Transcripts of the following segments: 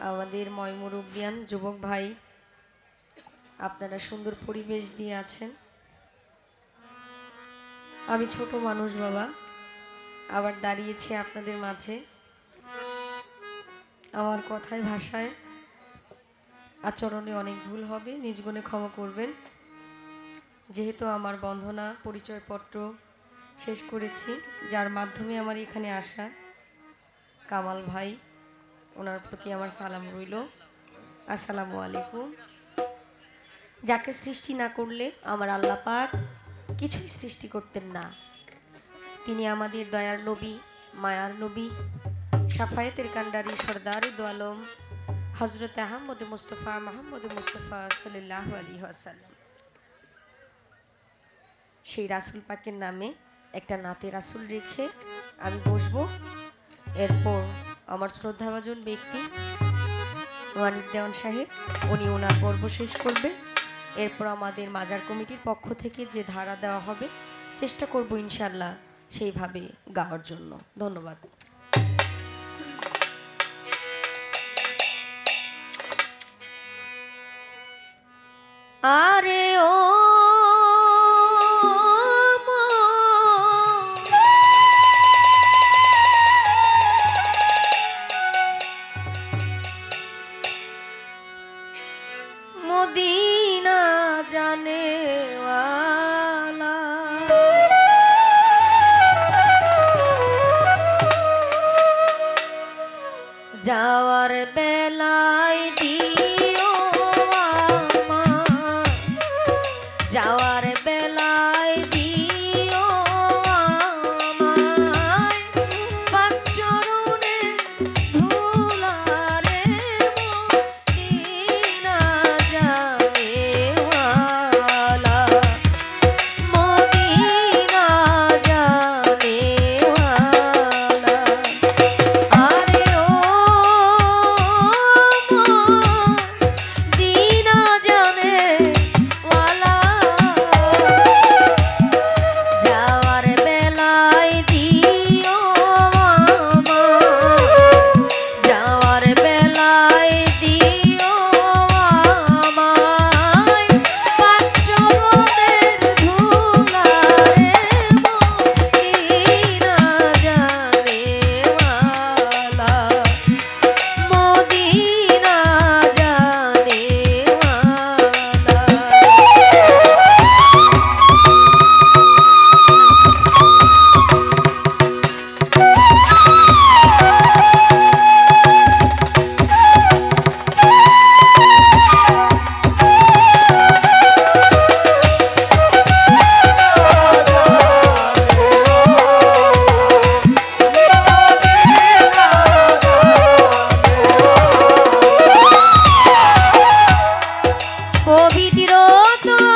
আমাদের ময়মুরব্বিয়ান যুবক ভাই, আপনারা সুন্দর পরিবেশ দিয়ে আছেন। আমি ছোট মানুষ বাবা, আবার দাঁড়িয়েছি আপনাদের মাঝে। আমার কথায়, ভাষায় আচরণে অনেক ভুল হবে, নিজ গুণে ক্ষমা করবেন। যেহেতু আমার বন্ধনা, পরিচয়পত্র শেষ করেছি, যার মাধ্যমে আমার এখানে আসা কামাল ভাই ওনার প্রতি আমার সালাম রইল। আসসালামু আলাইকুম। যাকে সৃষ্টি না করলে আমার আল্লাহ পাক কিছুই সৃষ্টি করতেন না। তিনি আমাদের দয়ার নবী, মায়ার নবী সাফায়েতের কান্ডারি সর্দার দোয়ালম হজরত আহমদ মুস্তফা, মাহমুদ মুস্তফা সাল্লাহ আলী আসাল্লাম সেই রাসুল পাকের নামে একটা নাতে রাসুল রেখে আমি বসবো। এরপর আমার শ্রদ্ধাভাজন ব্যক্তি ওয়ানিদ দেওয়ান সাহেব, উনি ওনার পর্ব শেষ করবে। এরপর আমাদের মাজার কমিটির পক্ষ থেকে যে ধারা দেওয়া হবে, চেষ্টা করব ইনশাল্লাহ সেইভাবে গাওয়ার জন্য। ধন্যবাদ। আরে ও Baby. তো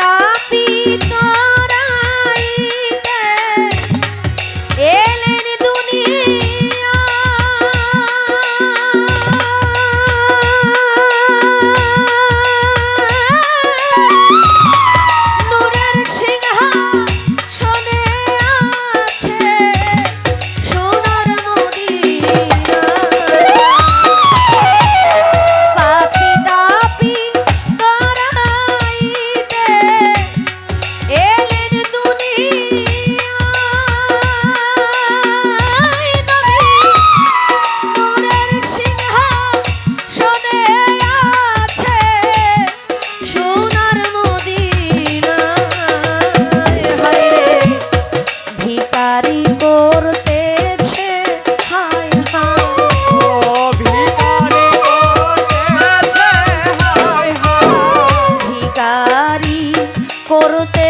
だ করতে